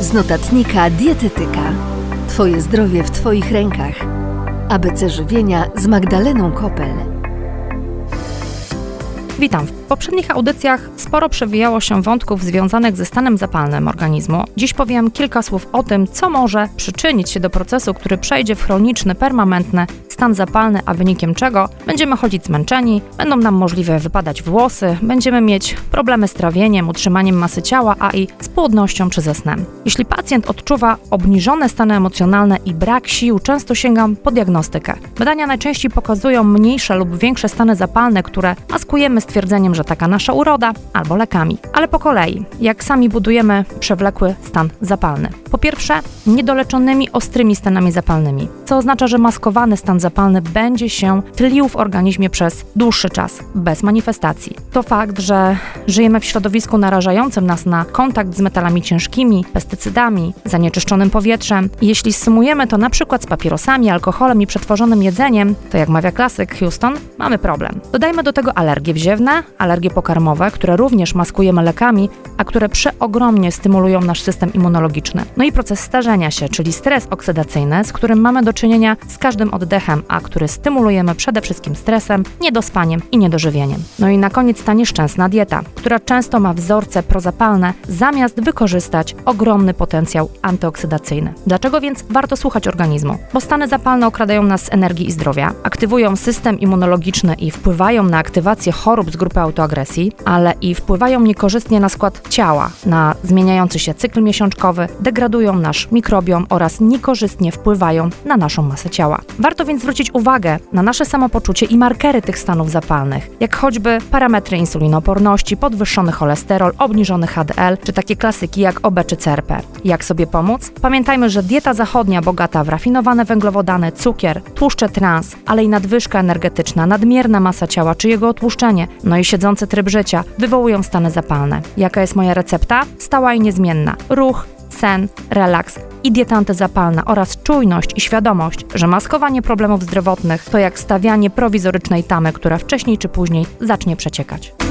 Z notatnika dietetyka. Twoje zdrowie w Twoich rękach. ABC żywienia z Magdaleną Kopel. Witam. W poprzednich audycjach sporo przewijało się wątków związanych ze stanem zapalnym organizmu. Dziś powiem kilka słów o tym, co może przyczynić się do procesu, który przejdzie w chroniczny, permanentny stan zapalny, a wynikiem czego będziemy chodzić zmęczeni, będą nam możliwe wypadać włosy, będziemy mieć problemy z trawieniem, utrzymaniem masy ciała, a i z płodnością czy ze snem. Jeśli pacjent odczuwa obniżone stany emocjonalne i brak sił, często sięgam po diagnostykę. Badania najczęściej pokazują mniejsze lub większe stany zapalne, które maskujemy stwierdzeniem, że taka nasza uroda albo lekami. Ale po kolei, jak sami budujemy przewlekły stan zapalny. Po pierwsze, niedoleczonymi ostrymi stanami zapalnymi, co oznacza, że maskowany stan zapalny będzie się tlił w organizmie przez dłuższy czas, bez manifestacji. To fakt, że żyjemy w środowisku narażającym nas na kontakt z metalami ciężkimi, pestycydami, zanieczyszczonym powietrzem. Jeśli sumujemy to na przykład z papierosami, alkoholem i przetworzonym jedzeniem, to jak mawia klasyk Houston, mamy problem. Dodajmy do tego alergie wziewne, alergie pokarmowe, które również maskujemy lekami, a które przeogromnie stymulują nasz system immunologiczny. No i proces starzenia się, czyli stres oksydacyjny, z którym mamy do czynienia z każdym oddechem, a który stymulujemy przede wszystkim stresem, niedospaniem i niedożywieniem. No i na koniec ta nieszczęsna dieta, która często ma wzorce prozapalne, zamiast wykorzystać ogromny potencjał antyoksydacyjny. Dlaczego więc warto słuchać organizmu? Bo stany zapalne okradają nas z energii i zdrowia, aktywują system immunologiczny i wpływają na aktywację chorób z grupy autoagresji, ale i wpływają niekorzystnie na skład ciała, na zmieniający się cykl miesiączkowy, degradują nasz mikrobiom oraz niekorzystnie wpływają na naszą masę ciała. Warto więc zwrócić uwagę na nasze samopoczucie i markery tych stanów zapalnych, jak choćby parametry insulinoporności, podwyższony cholesterol, obniżony HDL, czy takie klasyki jak OB czy CRP. Jak sobie pomóc? Pamiętajmy, że dieta zachodnia bogata w rafinowane węglowodany, cukier, tłuszcze trans, ale i nadwyżka energetyczna, nadmierna masa ciała czy jego otłuszczenie, no i siedzący tryb życia wywołują stany zapalne. Jaka jest moja recepta? Stała i niezmienna. Ruch, sen, relaks i dieta antyzapalna oraz czujność i świadomość, że maskowanie problemów zdrowotnych to jak stawianie prowizorycznej tamy, która wcześniej czy później zacznie przeciekać.